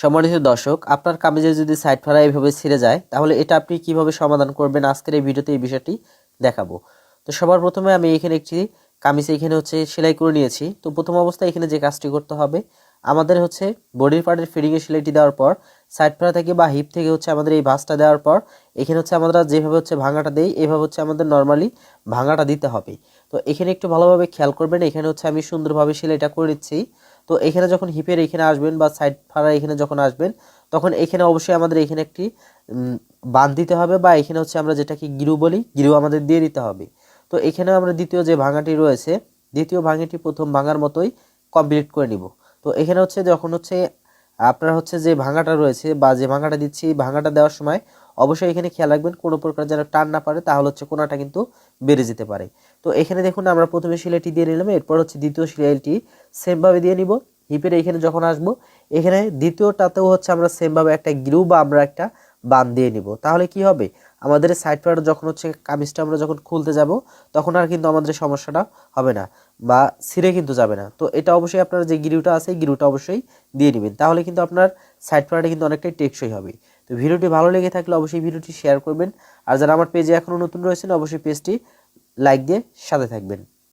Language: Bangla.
সম্মানিত দর্শক, আপনার কামিজে যদি সাইড ফাড়া এইভাবে ছিঁড়ে যায়, তাহলে এটা আপনি কীভাবে সমাধান করবেন? আজকের এই ভিডিওতে এই বিষয়টি দেখাবো। তো সবার প্রথমে আমি এখানে একটি কামিজ এখানে হচ্ছে সেলাই করে নিয়েছি। তো প্রথম অবস্থায় এখানে যে কাজটি করতে হবে, আমাদের হচ্ছে বডির পার্টের ফিডিংয়ে সেলাইটি দেওয়ার পর সাইড ফাড়া থেকে বা হিপ থেকে হচ্ছে আমাদের এই ভাঁজটা দেওয়ার পর, এখানে হচ্ছে আমরা যেভাবে হচ্ছে ভাঙাটা দেই, এভাবে হচ্ছে আমাদের নর্মালি ভাঙাটা দিতে হবে। তো এখানে একটু ভালোভাবে খেয়াল করবেন, এখানে হচ্ছে আমি সুন্দরভাবে সেলাইটা করে নিচ্ছি। তো এখানে যখন হিপের এখানে আসবেন বা সাইড ফাড়া এখানে যখন আসবেন, তখন এখানে অবশ্যই আমাদের এখানে একটি বান বাঁধ দিতে হবে বা এখানে হচ্ছে আমরা যেটাকে গিরু বলি, গিরু আমাদের দিয়ে দিতে হবে। তো এখানেও আমরা দ্বিতীয় যে ভাঙাটি রয়েছে, দ্বিতীয় ভাঙাটি প্রথম ভাঙার মতোই কমপ্লিট করে নিব। তো এখানে হচ্ছে যখন হচ্ছে আপনার হচ্ছে যে ভাঙাটা রয়েছে বা যে ভাঙাটা দিচ্ছি, এই ভাঙাটা দেওয়ার সময় অবশ্যই এখানে খেয়াল রাখবেন, কোনো প্রকার যেন টান না পারে তাহলে হচ্ছে কোনাটা কিন্তু বেড়ে যেতে পারে। তো এখানে দেখুন, আমরা প্রথমে সেলাইটি দিয়ে নিলাম, এরপর হচ্ছে দ্বিতীয় সেলাইটি সেমভাবে দিয়ে নিব। হিপের এখানে যখন আসব, এখানে দ্বিতীয়টাতেও হচ্ছে আমরা সেমভাবে একটা গ্রু বা আমরা একটা বান দিয়ে নিব। তাহলে কি হবে? আমাদের সাইড পার্ট যখন হচ্ছে কামিজটা আমরা যখন খুলতে যাব, তখন আর কিন্তু আমাদের সমস্যাটা হবে না বা ছিঁড়ে কিন্তু যাবে না। তো এটা অবশ্যই আপনার যে গিরুটা আছে গিরুটা অবশ্যই দিয়ে নেবেন। তাহলে কিন্তু আপনার সাইড পার্টে কিন্তু অনেকটাই টেকসই হবে। তো ভিডিওটি ভালো লেগে থাকলে অবশ্যই ভিডিওটি শেয়ার করবেন। আর যারা আমার পেজে এখনও নতুন রয়েছেন, অবশ্যই পেজটি লাইক দিয়ে সাথে থাকবেন।